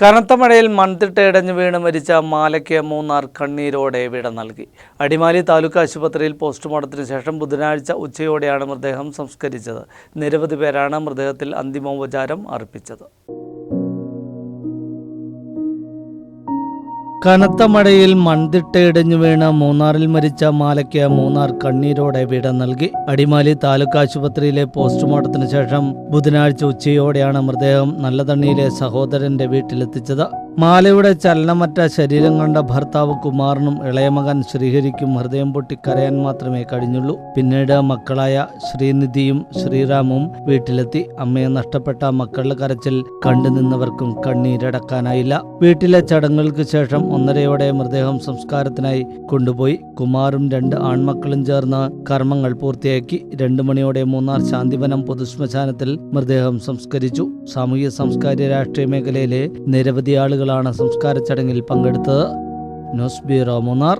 കനത്ത മഴയിൽ മൺതിട്ടയിടഞ്ഞു വീണ് മരിച്ച മാലയ്ക്ക് മൂന്നാർ കണ്ണീരോടെ വിട നൽകി. അടിമാലി താലൂക്ക് ആശുപത്രിയിൽ പോസ്റ്റ്മോർട്ടത്തിന് ശേഷം ബുധനാഴ്ച ഉച്ചയോടെയാണ് മൃതദേഹം സംസ്കരിച്ചത്. നിരവധി പേരാണ് മൃതദേഹത്തിൽ അന്തിമോപചാരം അർപ്പിച്ചത്. കനത്ത മഴയിൽ മൺതിട്ടയിടഞ്ഞു വീണ മൂന്നാറിൽ മരിച്ച മാലയ്ക്ക് മൂന്നാർ കണ്ണീരോടെ വിട നൽകി. അടിമാലി താലൂക്ക് ആശുപത്രിയിലെ പോസ്റ്റ്മോർട്ടത്തിന് ശേഷം ബുധനാഴ്ച ഉച്ചയോടെയാണ് മൃതദേഹം നല്ലതണ്ണിയിലെ സഹോദരന്റെ വീട്ടിലെത്തിച്ചത്. മാലയുടെ ചലനമറ്റ ശരീരം കണ്ട ഭർത്താവ് കുമാറിനും ഇളയമകൻ ശ്രീഹരിക്കും ഹൃദയം പൊട്ടി കരയാൻ മാത്രമേ കഴിഞ്ഞുള്ളൂ. പിന്നീട് മക്കളായ ശ്രീനിധിയും ശ്രീറാമും വീട്ടിലെത്തി. അമ്മയെ നഷ്ടപ്പെട്ട മക്കളുടെ കരച്ചിൽ കണ്ടുനിന്നവർക്കും കണ്ണീരടക്കാനായില്ല. വീട്ടിലെ ചടങ്ങുകൾക്ക് ശേഷം ഒന്നരയോടെ മൃതദേഹം സംസ്കാരത്തിനായി കൊണ്ടുപോയി. കുമാറും രണ്ട് ആൺമക്കളും ചേർന്ന് കർമ്മങ്ങൾ പൂർത്തിയാക്കി. രണ്ടു മണിയോടെ മൂന്നാർ ശാന്തിവനം പൊതുശ്മശാനത്തിൽ മൃതദേഹം സംസ്കരിച്ചു. സാമൂഹ്യ സാംസ്കാരിക രാഷ്ട്രീയ മേഖലയിലെ നിരവധി ആളുകളാണ് സംസ്കാര ചടങ്ങിൽ പങ്കെടുത്തത്. ന്യൂസ് മൂന്നാർ.